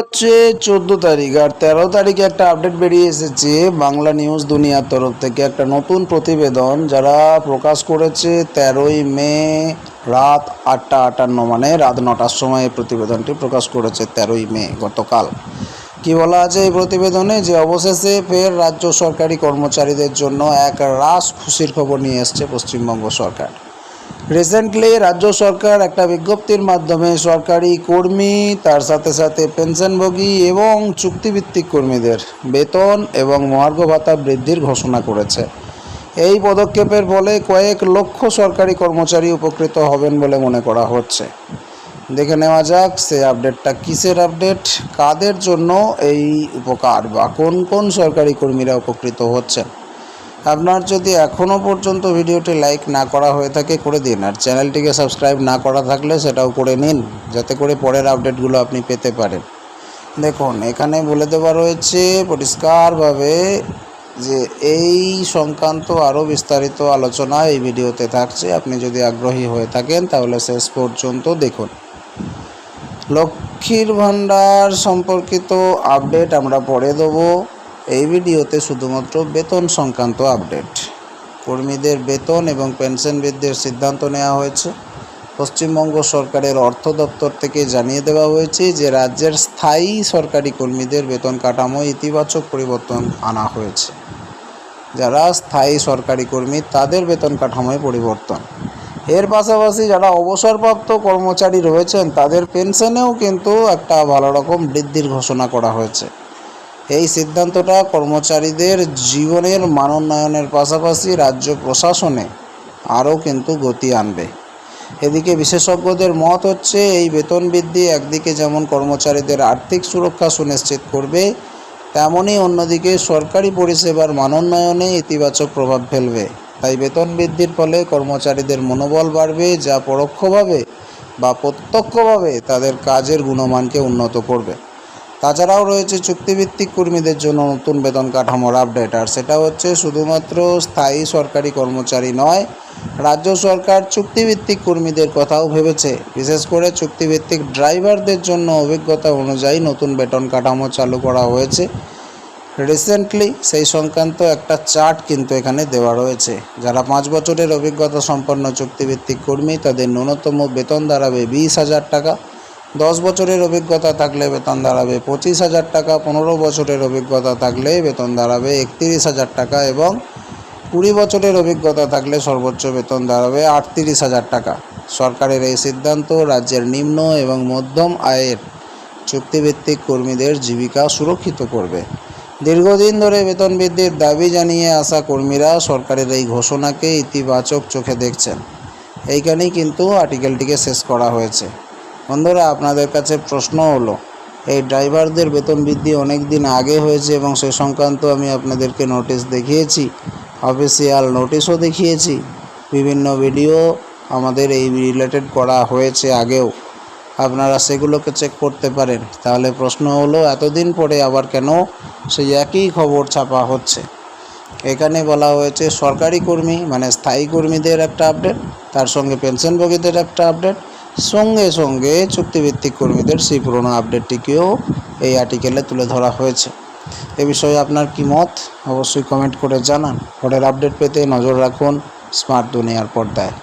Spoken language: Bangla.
হচ্ছে চোদ্দ তারিখ আর তেরো তারিখে একটা আপডেট বেরিয়ে এসেছে বাংলা নিউজ দুনিয়ার তরফ থেকে। একটা নতুন প্রতিবেদন যারা প্রকাশ করেছে তেরোই মে রাত আটটা আটান্ন মানে রাত নটার সময় এই প্রতিবেদনটি প্রকাশ করেছে তেরোই মে গতকাল। কি বলা আছে এই প্রতিবেদনে? যে অবশেষে ফের রাজ্য সরকারি কর্মচারীদের জন্য এক রাস খুশির খবর নিয়ে এসছে পশ্চিমবঙ্গ সরকার। রিসেন্টলি রাজ্য সরকার একটা বিজ্ঞপ্তির মাধ্যমে সরকারি কর্মী, তার সাথে সাথে পেনশনভোগী এবং চুক্তিভিত্তিক কর্মীদের বেতন এবং মহার্ঘ ভাতা বৃদ্ধির ঘোষণা করেছে। এই পদক্ষেপের ফলে কয়েক লক্ষ সরকারি কর্মচারী উপকৃত হবেন বলে মনে করা হচ্ছে। দেখে নেওয়া যাক, সে আপডেটটা কিসের আপডেট, কাদের জন্য এই উপকার বা কোন কোন সরকারি কর্মীরা উপকৃত হচ্ছেন। আপনার যদি এখনও পর্যন্ত ভিডিওটি লাইক না করা হয়ে থাকে, করে দিন। আর চ্যানেলটিকে সাবস্ক্রাইব না করা থাকলে সেটাও করে নিন, যাতে করে পরের আপডেটগুলো আপনি পেতে পারেন। দেখুন, এখানে বলে দেওয়া রয়েছে পরিষ্কারভাবে যে এই সংক্রান্ত আরও বিস্তারিত আলোচনা এই ভিডিওতে থাকছে। আপনি যদি আগ্রহী হয়ে থাকেন, তাহলে শেষ পর্যন্ত দেখুন। লক্ষ্মীর ভাণ্ডার সম্পর্কিত আপডেট আমরা পরে দেবো। এই ভিডিওতে শুধুমাত্র বেতন সংক্রান্ত আপডেট। কর্মীদের বেতন এবং পেনশন বৃদ্ধির সিদ্ধান্ত নেওয়া হয়েছে। পশ্চিমবঙ্গ সরকারের অর্থ দপ্তর থেকে জানিয়ে দেওয়া হয়েছে যে, রাজ্যের স্থায়ী সরকারি কর্মীদের বেতন কাঠামো ইতিবাচক পরিবর্তন আনা হয়েছে। যারা স্থায়ী সরকারি কর্মী, তাদের বেতন কাঠামোয় পরিবর্তন। এর পাশাপাশি যারা অবসরপ্রাপ্ত কর্মচারী রয়েছেন, তাদের পেনশনেও কিন্তু একটা ভালো রকম বৃদ্ধির ঘোষণা করা হয়েছে। এই সিদ্ধান্তটা কর্মচারীদের জীবনের মানোন্নয়নের পাশাপাশি রাজ্য প্রশাসনে আরও কিন্তু গতি আনবে। এদিকে বিশেষজ্ঞদের মত হচ্ছে, এই বেতন বৃদ্ধি একদিকে যেমন কর্মচারীদের আর্থিক সুরক্ষা সুনিশ্চিত করবে তেমনই অন্যদিকে সরকারি পরিষেবার মানোন্নয়নে ইতিবাচক প্রভাব ফেলবে। তাই বেতন বৃদ্ধির ফলে কর্মচারীদের মনোবল বাড়বে, যা পরোক্ষভাবে বা প্রত্যক্ষভাবে তাদের কাজের গুণমানকে উন্নত করবে। তাছাড়াও রয়েছে চুক্তিভিত্তিক কর্মীদের জন্য নতুন বেতন কাঠামোর আপডেট আর সেটা হচ্ছে শুধুমাত্র স্থায়ী সরকারি কর্মচারী নয়, রাজ্য সরকার চুক্তিভিত্তিক কর্মীদের কথাও ভেবেছে। বিশেষ করে চুক্তিভিত্তিক ড্রাইভারদের জন্য অভিজ্ঞতা অনুযায়ী নতুন বেতন কাঠামো চালু করা হয়েছে। রিসেন্টলি সেই সংক্রান্ত একটা চার্ট কিন্তু এখানে দেওয়া রয়েছে। যারা পাঁচ বছরের অভিজ্ঞতা সম্পন্ন চুক্তিভিত্তিক কর্মী, তাদের ন্যূনতম বেতন দাঁড়াবে বিশ হাজার টাকা। দশ বছরের অভিজ্ঞতা থাকলে বেতন দাঁড়াবে পঁচিশ হাজার টাকা, পনেরো বছরের অভিজ্ঞতা থাকলে বেতন দাঁড়াবে একত্রিশ হাজার টাকা এবং কুড়ি বছরের অভিজ্ঞতা থাকলে সর্বোচ্চ বেতন দাঁড়াবে আটত্রিশ হাজার টাকা। সরকারের এই সিদ্ধান্ত রাজ্যের নিম্ন এবং মধ্যম আয়ের চুক্তিভিত্তিক কর্মীদের জীবিকা সুরক্ষিত করবে। দীর্ঘদিন ধরে বেতন বৃদ্ধির দাবি জানিয়ে আসা কর্মীরা সরকারের এই ঘোষণাকে ইতিবাচক চোখে দেখছেন। এইখানেই কিন্তু আর্টিকেলটিকে শেষ করা হয়েছে। বন্ধুরা, আপনাদের কাছে প্রশ্ন হলো, এই ড্রাইভারদের বেতন বৃদ্ধি অনেক দিন আগে হয়েছে এবং সে সংক্রান্ত আমি আপনাদেরকে নোটিশ দেখিয়েছি অফিসিয়াল নোটিশও দেখিয়েছি, বিভিন্ন ভিডিও আমাদের এই রিলেটেড করা হয়েছে আগেও। আপনারা সেগুলোকে চেক করতে পারেন। তাহলে প্রশ্ন হলো, এতদিন পরে আবার কেন সেই একই খবর ছাপা হচ্ছে? এখানে বলা হয়েছে, সরকারি কর্মী মানে স্থায়ী কর্মীদের একটা আপডেট তার সঙ্গে পেনশনভোগীদের একটা আপডেট সঙ্গে সঙ্গে চুক্তিভিত্তিক কর্মীদের সেই পুরোনো আপডেটটিকেও এই আর্টিকেলে তুলে ধরা হয়েছে। এ বিষয়ে আপনার কি মত? অবশ্যই কমেন্ট করে জানান। পরের আপডেট পেতে নজর রাখুন স্মার্ট দুনিয়ার পর্দায়।